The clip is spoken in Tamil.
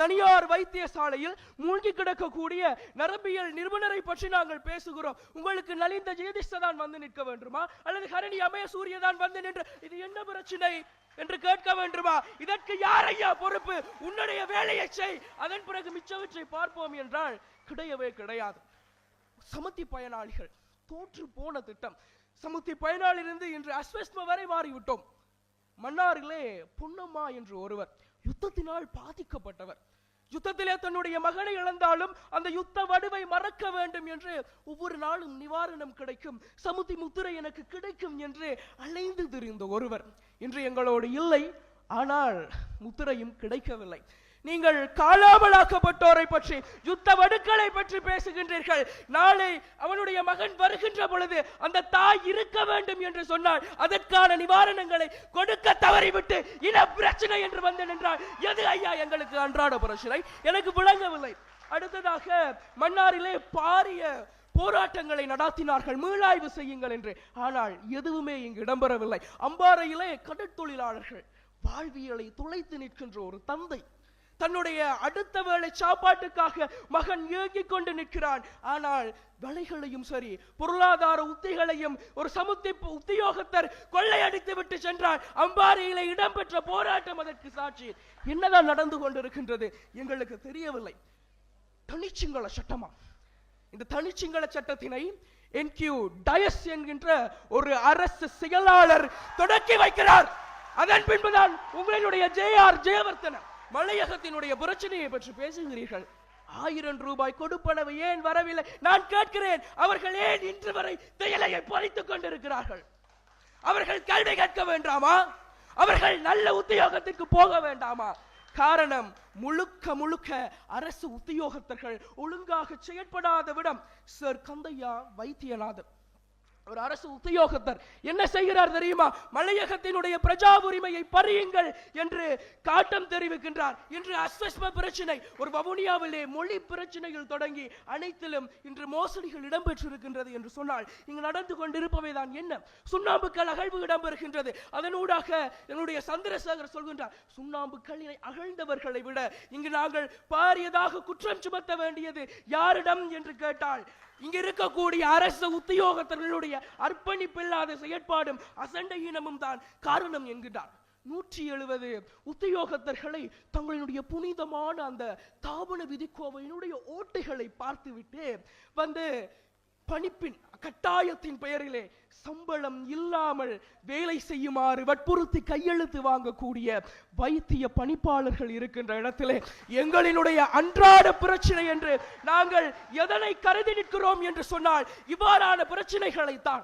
தனியார் வைத்தியசாலையில் மூழ்கி கிடக்கக்கூடிய நரம்பியல் நிபுணரை பற்றி நாங்கள் பேசுகிறோம். உங்களுக்கு நலிந்த ஜெயதிஷ்ட தான் வந்து நிற்க வேண்டுமா? அல்லது ஹரணி அமய சூரிய தான் வந்து நின்று இது என்ன பிரச்சனை என்று கேட்க வேண்டுமா? இதற்கு யார் ஐயா பொறுப்பு? உன்னுடைய வேலையை செய். அதன் பிறகு மிச்சவற்றை பார்ப்போம் என்றால் கிடையவே கிடையாது. சமத்தி பயனாளிகள் தோற்று போன திட்டம். சமுத்தி பயனாளிலிருந்து இன்று அஸ்வஸ்ம வரை மாறிவிட்டோம். மன்னாரிலே பொன்னம்மா என்று ஒருவர் யுத்தத்தினால் பாதிக்கப்பட்டவர். யுத்தத்திலே தன்னுடைய மகனை இழந்தாலும் அந்த யுத்த வடுவை மறக்க வேண்டும் என்று ஒவ்வொரு நாளும் நிவாரணம் கிடைக்கும் சமுத்தி முத்திரை எனக்கு கிடைக்கும் என்று அலைந்து திரிந்த ஒருவர். இன்று எங்களோடு இல்லை ஆனால் முத்திரையும் கிடைக்கவில்லை. நீங்கள் காலாமலாக்கப்பட்டோரை பற்றி யுத்த வடுக்களை பற்றி பேசுகின்றீர்கள். நாளை அவனுடைய மகன் வருகின்ற பொழுது அந்த தாய் இருக்க வேண்டும் என்று சொன்னால் அதற்கான நிவாரணங்களை கொடுக்க தவறிவிட்டு இன பிரச்சனை என்று வந்து நின்றால் எது ஐயா எங்களுக்கு அன்றாட பிரச்சனை எனக்கு விளங்கவில்லை. அடுத்ததாக மன்னாரிலே பாரிய போராட்டங்களை நடாத்தினார்கள். மீளாய்வு செய்யுங்கள் என்று. ஆனால் எதுவுமே இங்கு இடம்பெறவில்லை. அம்பாறையிலே கடற்தொழிலாளர்கள் வாழ்வியலை துளைத்து நிற்கின்ற ஒரு தந்தை தன்னுடைய அடுத்த வேலை சாப்பாட்டுக்காக மகன் ஏங்கிக் கொண்டு நிற்கிறான். ஆனால் வலைகளையும் சரி பொருளாதார உத்திகளையும் ஒரு சமுத்தி உத்தியோகத்தர் கொள்ளையடித்து விட்டு சென்றார் அம்பாறையில இடம்பெற்ற போராட்டம் அதற்கு சாட்சி. என்னதான் நடந்து கொண்டிருக்கின்றது எங்களுக்கு தெரியவில்லை. தனிச்சிங்கள சட்டமா? இந்த தனிச்சிங்கள சட்டத்தினை என்கியூ டயஸ் என்கின்ற ஒரு அரசு செயலாளர் தொடக்கி வைக்கிறார். அதன் பின்புதான் உங்களுடைய ஜே ஆர் ஜெயவர்த்தன மலையகத்தினுடைய பிரச்சனையை பற்றி பேசுகிறீர்கள். ஆயிரம் ரூபாய் கொடுப்பனவு ஏன் வரவில்லை? நான் கேட்கிறேன் அவர்கள் ஏன் இன்று வரை தேயிலையை பறித்துக் கொண்டிருக்கிறார்கள்? அவர்கள் கல்வி கற்க வேண்டாமா? அவர்கள் நல்ல உத்தியோகத்துக்கு போக வேண்டாமா? காரணம் முழுக்க முழுக்க அரசு உத்தியோகத்தர்கள் ஒழுங்காக செயற்படாத விடம் சார் கந்தையா வைத்தியநாதன். ஒரு அரசு உத்தியோகத்தர். என்ன செய்கிறார் தெரியுமா? மலையகத்தினுடைய பிரஜா உரிமையை பறியுங்கள் என்று காட்டம் தெரிவிக்கின்றார். இன்று அஸ்வஸ்ம பிரச்சனை ஒரு வவுனியாவிலே மொழி பிரச்சனையில் தொடங்கி அனைத்திலும் இன்று மோசடிகள் இடம்பெற்றிருக்கின்றது என்று சொன்னால் இங்கு நடந்து கொண்டிருப்பவை தான் என்ன? சுண்ணாம்புக்கள் அகழ்வு இடம்பெறுகின்றது. அதனூடாக என்னுடைய சந்திரசேகர் சொல்கின்றார் சுண்ணாம்புக்கல்லினை அகழ்ந்தவர்களை விட இங்கு நாங்கள் பாரியதாக குற்றம் சுமத்த வேண்டியது யாரிடம்? என்று கேட்டால் இங்கு இருக்கக்கூடிய அரசு உத்தியோகத்தர்களுடைய அர்ப்பணிப்பில்லாத செயற்பாடும் அசண்டையினமும் தான் காரணம் என்கிறார். நூற்றி எழுபது உத்தியோகத்தர்களை தங்களுடைய புனிதமான அந்த தாபன விதிக்கோவையினுடைய ஓட்டைகளை பார்த்துவிட்டு வந்து பணிப்பின் கட்டாயத்தின் பெயரிலே சம்பளம் இல்லாமல் வேலை செய்யுமாறு வற்புறுத்தி கையெழுத்து வாங்கக்கூடிய வைத்திய பணிப்பாளர்கள் இருக்கின்ற இடத்திலே எங்களினுடைய அன்றாட பிரச்சனை என்று நாங்கள் எதனை கருதி நிற்கிறோம் என்று சொன்னால் இவ்வாறான பிரச்சனைகளை தான்